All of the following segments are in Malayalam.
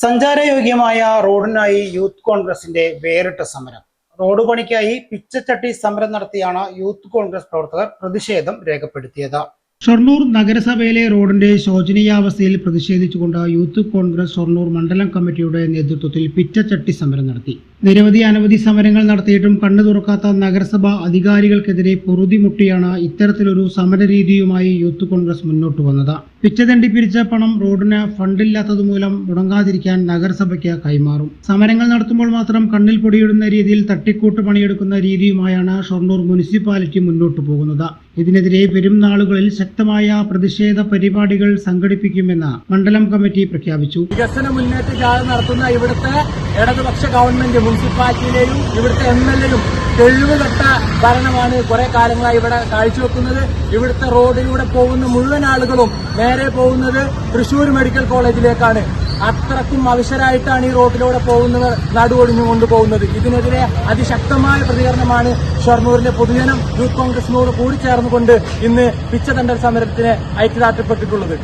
സഞ്ചാരയോഗ്യമായ റോഡിനായി യൂത്ത് കോൺഗ്രസിന്റെ വേറിട്ട സമരം. റോഡ് പണിക്കായി പിച്ചച്ചട്ടി സമരം നടത്തിയാണ് യൂത്ത് കോൺഗ്രസ് പ്രവർത്തകർ പ്രതിഷേധം രേഖപ്പെടുത്തിയത്. ഷൊർണൂർ നഗരസഭയിലെ റോഡിന്റെ ശോചനീയാവസ്ഥയിൽ പ്രതിഷേധിച്ചുകൊണ്ട് യൂത്ത് കോൺഗ്രസ് ഷൊർണൂർ മണ്ഡലം കമ്മിറ്റിയുടെ നേതൃത്വത്തിൽ പിച്ചച്ചട്ടി സമരം നടത്തി. നിരവധി അനവധി സമരങ്ങൾ നടത്തിയിട്ടും കണ്ണു തുറക്കാത്ത നഗരസഭ അധികാരികൾക്കെതിരെ പൊറുതിമുട്ടിയാണ് ഇത്തരത്തിലൊരു സമരരീതിയുമായി യൂത്ത് കോൺഗ്രസ് മുന്നോട്ട് വന്നത്. പിച്ചതണ്ടി പിരിച്ച പണം റോഡിന് ഫണ്ടില്ലാത്തത് മൂലം മുടങ്ങാതിരിക്കാൻ നഗരസഭയ്ക്ക് കൈമാറും. സമരങ്ങൾ നടത്തുമ്പോൾ മാത്രം കണ്ണിൽ പൊടിയിടുന്ന രീതിയിൽ തട്ടിക്കൂട്ട് പണിയെടുക്കുന്ന രീതിയുമായാണ് ഷൊർണൂർ മുനിസിപ്പാലിറ്റി മുന്നോട്ട് പോകുന്നത്. ഇതിനെതിരെ വരും നാളുകളിൽ ശക്തമായ പ്രതിഷേധ പരിപാടികൾ സംഘടിപ്പിക്കുമെന്ന് മണ്ഡലം കമ്മിറ്റി പ്രഖ്യാപിച്ചു. വികസന മുന്നേറ്റ ജാഥ നടത്തുന്ന ഇവിടുത്തെ ഇടതുപക്ഷ ഗവൺമെന്റ് മുനിസിപ്പാലിറ്റിയിലെയും ഇവിടുത്തെ എം എൽ എയും തെളിവുകെട്ട ഭരണമാണ് കുറെ കാലങ്ങളായി ഇവിടെ കാഴ്ചവെക്കുന്നത്. ഇവിടുത്തെ റോഡിലൂടെ പോകുന്ന മുഴുവൻ ആളുകളും നേരെ പോകുന്നത് തൃശൂർ മെഡിക്കൽ കോളേജിലേക്കാണ്. അത്രക്കും അവശരായിട്ടാണ് ഈ റോഡിലൂടെ പോകുന്നവർ നടുവൊടിഞ്ഞു കൊണ്ടുപോകുന്നത്. ഇതിനെതിരെ അതിശക്തമായ പ്രതികരണമാണ് ഷൊർണൂരിലെ പൊതുജനം യൂത്ത് കോൺഗ്രസിനോട് കൂടി ചേർന്നുകൊണ്ട് ഇന്ന് പിച്ചതണ്ടൽ സമരത്തിന് ഐക്യദാർഢ്യപ്പെട്ടിട്ടുള്ളത്.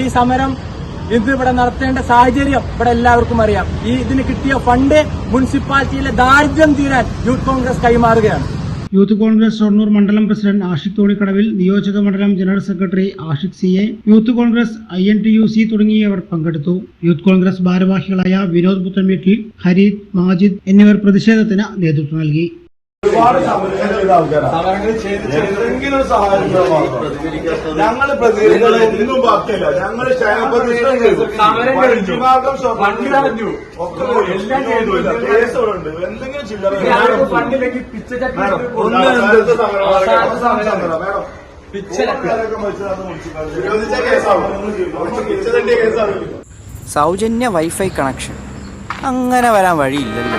ഈ സമരം ഇന്ന് ഇവിടെ നടത്തേണ്ട സാഹചര്യം? ഇവിടെ എല്ലാവർക്കും അറിയാം. ഈ ഇതിന് കിട്ടിയ ഫണ്ട് മുനിസിപ്പാലിറ്റിയിലെ ദാരിദ്ര്യം തീരാൻ യൂത്ത് കോൺഗ്രസ് കൈമാറുകയാണ്. യൂത്ത് കോൺഗ്രസ് ഷൊർണൂർ മണ്ഡലം പ്രസിഡന്റ് ആഷിഖ് തോണിക്കടവിൽ നിയോജക മണ്ഡലം general secretary Ashiq C A youth Congress I N T U C തുടങ്ങിയവർ പങ്കെടുത്തു. യൂത്ത് കോൺഗ്രസ് ഭാരവാഹികളായ വിനോദ് പുത്തൻവീട്ടിൽ ഹരീത് മാജിദ് എന്നിവർ പ്രതിഷേധത്തിന് നേതൃത്വം നൽകി. ഒരുപാട് സമരങ്ങൾ ചെയ്ത ആൾക്കാരാണ് സഹായം പ്രതികരിക്കുന്നത് ഒന്നും ബാക്കിയല്ല. എല്ലാം എന്തെങ്കിലും ചില്ലറ സമരം. സൗജന്യ വൈഫൈ കണക്ഷൻ. അങ്ങനെ വരാൻ വഴിയില്ലല്ലോ.